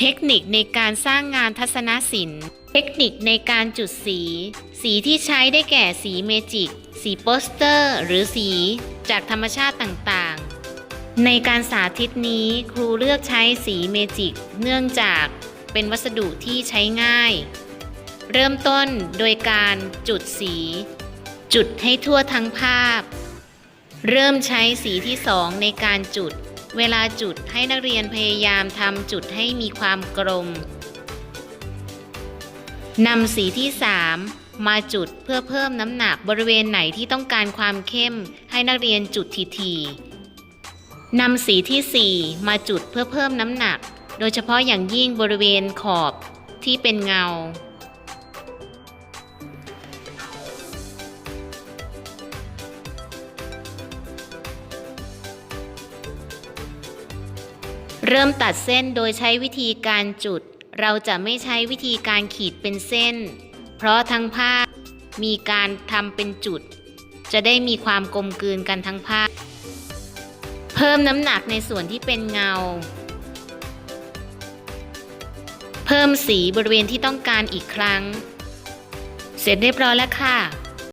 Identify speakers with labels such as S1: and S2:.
S1: เทคนิคในการสร้างงานทัศนศิลป์ เทคนิคในการจุดสี สีที่ใช้ได้แก่สีเมจิก สีโปสเตอร์ หรือสีจากธรรมชาติต่างๆ ในการสาธิตนี้ครูเลือกใช้สีเมจิก เนื่องจากเป็นวัสดุที่ใช้ง่าย เริ่มต้นโดยการจุดสี จุดให้ทั่วทั้งภาพ เริ่มใช้สีที่สองในการจุด เวลาจุดให้นักเรียนพยายามทำจุดให้มีความกลมนำสีที่ 3 มาจุดเพื่อเพิ่มน้ำหนักบริเวณไหนที่ต้องการความเข้ม ให้นักเรียนจุดทีๆนำสีที่ 4 มาจุดเพื่อเพิ่มน้ำหนัก โดยเฉพาะอย่างยิ่งบริเวณขอบที่เป็นเงา เริ่มตัดเส้นโดยใช้วิธีการจุด เราจะไม่ใช้วิธีการขีดเป็นเส้น เพราะทั้งภาพมีการทำเป็นจุด จะได้มีความกลมกลืนกันทั้งภาพ เพิ่มน้ำหนักในส่วนที่เป็นเงา เพิ่มสีบริเวณที่ต้องการอีกครั้ง เสร็จเรียบร้อยแล้วค่ะ